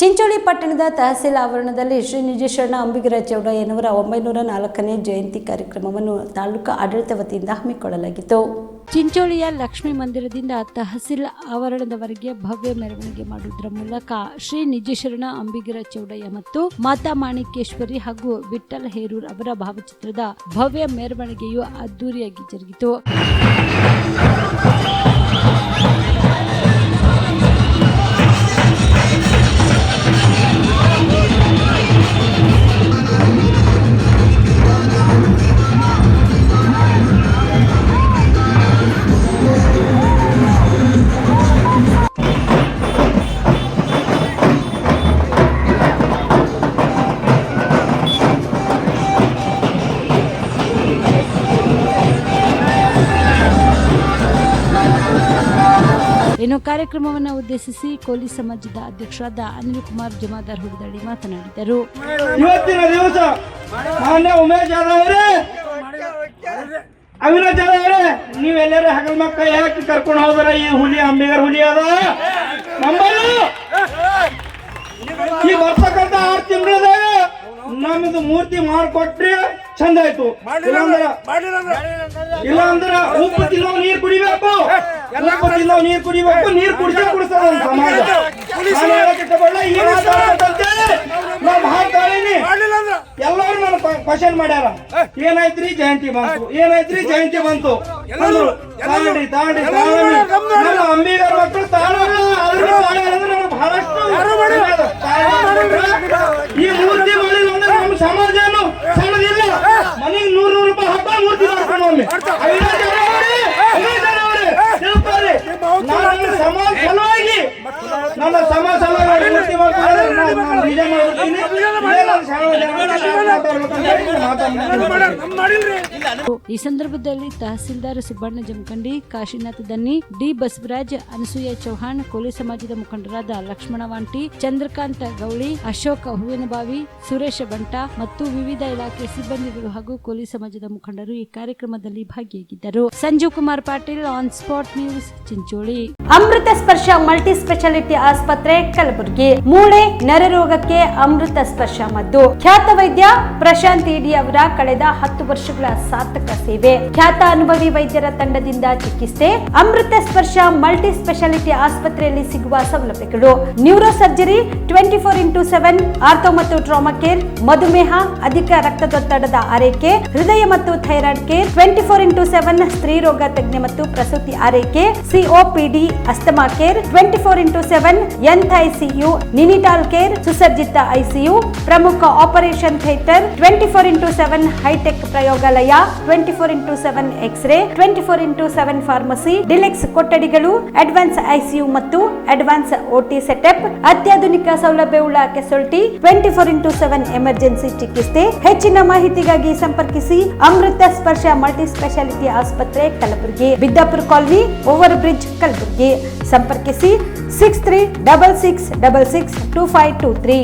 ಚಿಂಚೋಳಿ ಪಟ್ಟಣದ ತಹಸೀಲ್ ಆವರಣದಲ್ಲಿ ಶ್ರೀ ನಿಜೇಶ್ವರನ ಅಂಬಿಗರ ಎನ್ನುವರ ಒಂಬೈನೂರ ನಾಲ್ಕನೇ ಜಯಂತಿ ಕಾರ್ಯಕ್ರಮವನ್ನು ತಾಲೂಕು ಆಡಳಿತ ವತಿಯಿಂದ ಹಮ್ಮಿಕೊಳ್ಳಲಾಗಿತ್ತು. ಚಿಂಚೋಳಿಯ ಲಕ್ಷ್ಮೀ ಮಂದಿರದಿಂದ ತಹಸೀಲ್ ಆವರಣದವರೆಗೆ ಭವ್ಯ ಮೆರವಣಿಗೆ ಮಾಡುವುದರ ಮೂಲಕ ಶ್ರೀ ನಿಜೇಶ್ವರನ ಅಂಬಿಗರ ಚೌಡಯ್ಯ ಮತ್ತು ಮಾತಾ ಮಾಣಿಕೇಶ್ವರಿ ಹಾಗೂ ವಿಠಲ್ ಹೇರೂರ್ ಅವರ ಭಾವಚಿತ್ರದ ಭವ್ಯ ಮೆರವಣಿಗೆಯು ಅದ್ದೂರಿಯಾಗಿ ಜರುಗಿತು. ಇನ್ನು ಕಾರ್ಯಕ್ರಮವನ್ನು ಉದ್ದೇಶಿಸಿ ಕೋಲಿ ಸಮಾಜದ ಅಧ್ಯಕ್ಷರಾದ ಅನಿಲ್ ಕುಮಾರ್ ಜಮಾದಾರ್ ಹುಡುದಳ್ಳಿ ಮಾತನಾಡಿದರು. ಇವತ್ತಿನ ದಿವಸ ಮಾನ್ಯ ಉಮೇಶ್ ಅವರೇ, ಅವಿನಾಶ್ ನೀವು ನೀವೆಲ್ಲರೂ ಹಗಲ್ ಮಕ್ಕ ಯಾಕೆ ಕರ್ಕೊಂಡು ಹೋದ್ರ? ಈ ಹುಲಿ ಅಂಬಿಗರ್ ಹುಲಿ ಅದ. ನಮ್ಮಲ್ಲಿ ಈ ಬರ್ತಕ್ಕಂತ ಆರು ತಿಂಗಳ ನಮ್ದು ಮೂರ್ತಿ ಮಾಡ್ಕೊಟ್ರಿ ಚಂದ ಆಯ್ತು. ಇಲ್ಲಾಂದ್ರ ಉಪ್ಪು ತಿನ್ನೋ ನೀರ್ ಕುಡಿಬೇಕು. ನೀರ್ ಕುಡಿಬೇಕು ನೀರ್ ಕುಡಿಸೇ ಕುಡಿಸ್ತದ ಒಂದ್ ಸಮಾಜ. ನಾನು ಈ ನಾವ್ ಎಲ್ಲರೂ ನನ್ನ ಕ್ವಶನ್ ಮಾಡ್ಯಾರ. ಏನಾಯ್ತ್ರಿ? ಜಯಂತಿ ಬಂತು. ಏನಾಯ್ತ್ರಿ? ಜಯಂತಿ ಬಂತು. ತಾಂಡಿ ತಾಂಡಿ ನನ್ನ ಅಂಬಿಗರ ಮಕ್ಕಳು ಅದ್ರ ನನಗೆ ಬಹಳಷ್ಟು ಮಾಡ್ಕೊಂಡ್ರೆ ಈ ಮೂರ್ತಿ ಮಾಡಿಲ್ಲ ಅಂದ್ರೆ ನಮ್ಮ ಸಮಾಜನು ಸಣ್ಣದಿಲ್ಲ ಮನೆಗೆ ನೂರು ನೂರು ರೂಪಾಯಿ ಹಬ್ಬ ಮೂರ್ತಿ ಮಾಡ್ಕೊಂಡು ಒಮ್ಮೆ ಅವಿನಾಶ್ ಅವರೇ, ಅವಿನಾಶ್ ಅವರೇ, ತಿಳ್ಕೊಳ್ಳಿ. ನಾನು ನನ್ನ ಸಮಾಜ ಸಲುವಾಗಿ ನನ್ನ ಸಮಾಜ ಸಲುವಾಗಿ ಮೂರ್ತಿ ಮಾಡ್ಕೊಂಡ್ರೆ ನಾನು ನಾನು ನಿಜ ಮಾಡ್ಬಿಡ್ತೀನಿ ಇದೇ ನನ್ನ ಸಮಾಜ ಮಾತಾಡ್ಬೇಕಂತ ಹೇಳಿ ಸಮಾಜ ಈ ಸಂದರ್ಭದಲ್ಲಿ ತಹಸೀಲ್ದಾರ್ ಸುಬ್ಬಣ್ಣ ಜಮಖಂಡಿ ಕಾಶಿನಾಥ್ ದನ್ನಿ ಡಿ ಬಸವರಾಜ್ ಅನಸೂಯ ಚೌಹಾಣ್ ಕೋಲಿ ಸಮಾಜದ ಮುಖಂಡರಾದ ಲಕ್ಷ್ಮಣ ವಾಂಟಿ ಚಂದ್ರಕಾಂತ ಗೌಳಿ ಅಶೋಕ ಹೂವಿನಬಾವಿ ಸುರೇಶ ಬಂಟ ಮತ್ತು ವಿವಿಧ ಇಲಾಖೆ ಸಿಬ್ಬಂದಿಗಳು ಹಾಗೂ ಕೋಲಿ ಸಮಾಜದ ಮುಖಂಡರು ಈ ಕಾರ್ಯಕ್ರಮದಲ್ಲಿ ಭಾಗಿಯಾಗಿದ್ದರು. Sanjeev Kumar Patil on spot news Chincholi. Amrutha Sparsha multi speciality ಆಸ್ಪತ್ರೆ ಕಲಬುರಗಿ. ಮೂಳೆ ನರರೋಗಕ್ಕೆ ಅಮೃತ ಸ್ಪರ್ಶ ಮದ್ದು. ಖ್ಯಾತ ವೈದ್ಯ ಪ್ರಶಾಂತ್ ಇಡಿ ಅವರ ಕಳೆದ ಹತ್ತು ವರ್ಷಗಳ ಸಾರ್ಥಕ ಸೇವೆ. ಖ್ಯಾತ ಅನುಭವಿ ವೈದ್ಯರ ತಂಡದಿಂದ ಚಿಕಿತ್ಸೆ. ಅಮೃತ ಸ್ಪರ್ಶ ಮಲ್ಟಿ ಸ್ಪೆಷಾಲಿಟಿ ಆಸ್ಪತ್ರೆಯಲ್ಲಿ ಸಿಗುವ ಸೌಲಭ್ಯಗಳು. Neuro surgery twenty four into seven, ortho ಮತ್ತು ಟ್ರಾಮಾ ಕೇರ್, ಮಧುಮೇಹ, ಅಧಿಕ ರಕ್ತದೊತ್ತಡದ ಆರೈಕೆ, ಹೃದಯ ಮತ್ತು thyroid care, twenty four into seven, ಸ್ತ್ರೀ ರೋಗ ತಜ್ಞ ಮತ್ತು ಪ್ರಸೂತಿ ಆರೈಕೆ, COPD, asthma care, twenty four into seven and ICU, neonatal care, ಸುಸಜ್ಜಿತ ಐಸಿಯು, ಪ್ರಮುಖ operation theatre, twenty four into seven hi-tech ಪ್ರಯೋಗಾಲಯ, twenty four into seven x-ray, twenty four into seven pharmacy, deluxe ಕೊಠಡಿಗಳು, ಅಡ್ವಾನ್ಸ್ ಐಸಿಯು ಮತ್ತು advance OT setup, ಅತ್ಯಾಧುನಿಕ ಸೌಲಭ್ಯವುಳ್ಳ casualty twenty four into seven emergency ಚಿಕಿತ್ಸೆ. ಹೆಚ್ಚಿನ ಮಾಹಿತಿಗಾಗಿ ಸಂಪರ್ಕಿಸಿ ಅಮೃತ ಸ್ಪರ್ಶ ಮಲ್ಟಿ ಸ್ಪೆಷಾಲಿಟಿ ಆಸ್ಪತ್ರೆ Kalaburagi, Biddapur colony over bridge Kalaburagi. ಸಂಪರ್ಕಿಸಿ six three double six double six two five two three